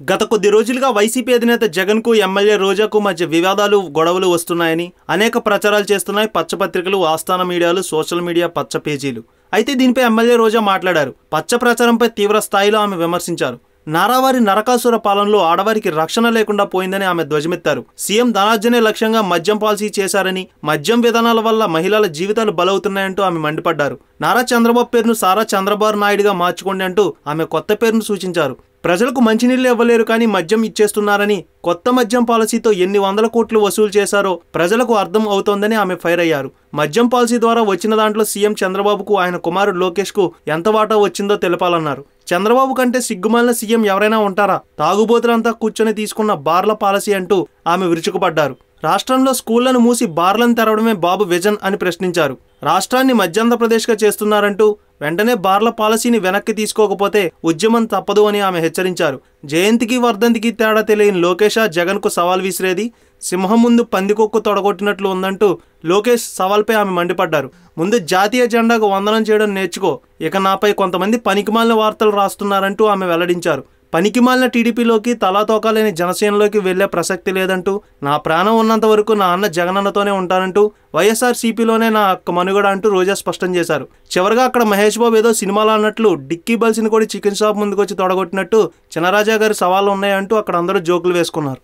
గత కొద్ది రోజులుగా వైసీపీ అధినేత జగన్కు ఎమ్మెల్యే రోజాకు మధ్య వివాదాలు గొడవలు వస్తున్నాయని అనేక ప్రచారాలు చేస్తున్నాయి పచ్చపత్రికలు ఆస్థాన మీడియాలు సోషల్ మీడియా పచ్చ పేజీలు. అయితే దీనిపై ఎమ్మెల్యే రోజా మాట్లాడారు. పచ్చ ప్రచారంపై తీవ్ర స్థాయిలో ఆమె విమర్శించారు. నారావారి నరకాసుర పాలనలో ఆడవారికి రక్షణ లేకుండా పోయిందని ఆమె ధ్వజమెత్తారు. సీఎం ధనార్జనే లక్ష్యంగా మద్యం పాలసీ చేశారని మద్యం విధానాల వల్ల మహిళల జీవితాలు బలవుతున్నాయంటూ ఆమె మండిపడ్డారు. నారా చంద్రబాబు పేరును సారా చంద్రబాబు నాయుడుగా మార్చుకోండి అంటూ ఆమె కొత్త పేరును సూచించారు. ప్రజలకు మంచినీళ్ళు ఇవ్వలేరు కానీ మద్యం ఇచ్చేస్తున్నారని కొత్త మద్యం పాలసీతో ఎన్ని వందల కోట్లు వసూలు చేశారో ప్రజలకు అర్థం అవుతోందని ఆమె ఫైర్ అయ్యారు. మద్యం పాలసీ ద్వారా వచ్చిన దాంట్లో సీఎం చంద్రబాబుకు ఆయన కుమారుడు లోకేష్కు ఎంత వాటా వచ్చిందో తెలపాలన్నారు. చంద్రబాబు కంటే సిగ్గుమాలిన సీఎం ఎవరైనా ఉంటారా? తాగుబోతులంతా కూర్చొని తీసుకున్న బార్ల పాలసీ అంటూ ఆమె విరుచుకుపడ్డారు. రాష్ట్రంలో స్కూళ్ళను మూసి బార్లను తెరవడమే బాబు విజన్ అని ప్రశ్నించారు. రాష్ట్రాన్ని మధ్యాంధ్రప్రదేశ్గా చేస్తున్నారంటూ వెంటనే బార్ల పాలసీని వెనక్కి తీసుకోకపోతే ఉద్యమం తప్పదు అని ఆమె హెచ్చరించారు. జయంతికి వర్ధంతికి తేడా తెలియని లోకేష జగన్కు సవాల్ విసిరేది సింహం ముందు పందికొక్కు తొడగొట్టినట్లు ఉందంటూ లోకేష్ సవాల్పై ఆమె మండిపడ్డారు. ముందు జాతీయ జెండాకు వందనం చేయడం నేర్చుకో ఇక నాపై కొంతమంది పనికిమాలిన వార్తలు రాస్తున్నారంటూ ఆమె వెల్లడించారు. పనికిమాలిన టీడీపీలోకి తలాతోకాలేని జనసేనలోకి వెళ్ళే ప్రసక్తి లేదంటూ నా ప్రాణం ఉన్నంత వరకు నా అన్న జగనన్నతోనే ఉంటానంటూ వైఎస్ఆర్సీపీలోనే నా అక్క మనుగడ అంటూ రోజా స్పష్టం చేశారు. చివరిగా అక్కడ మహేష్ బాబు ఏదో సినిమాలో అన్నట్లు డిక్కీ బల్సిని కూడా చికెన్ షాప్ ముందుకొచ్చి తొడగొట్టినట్టు చినరాజా గారి సవాళ్ళు ఉన్నాయంటూ అక్కడ అందరూ జోకులు వేసుకున్నారు.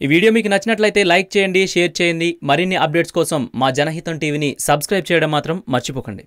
ఈ వీడియో మీకు నచ్చినట్లయితే లైక్ చేయండి షేర్ చేయండి. మరిన్ని అప్డేట్స్ కోసం మా జనహితం టీవీని సబ్స్క్రైబ్ చేయడం మాత్రం మర్చిపోకండి.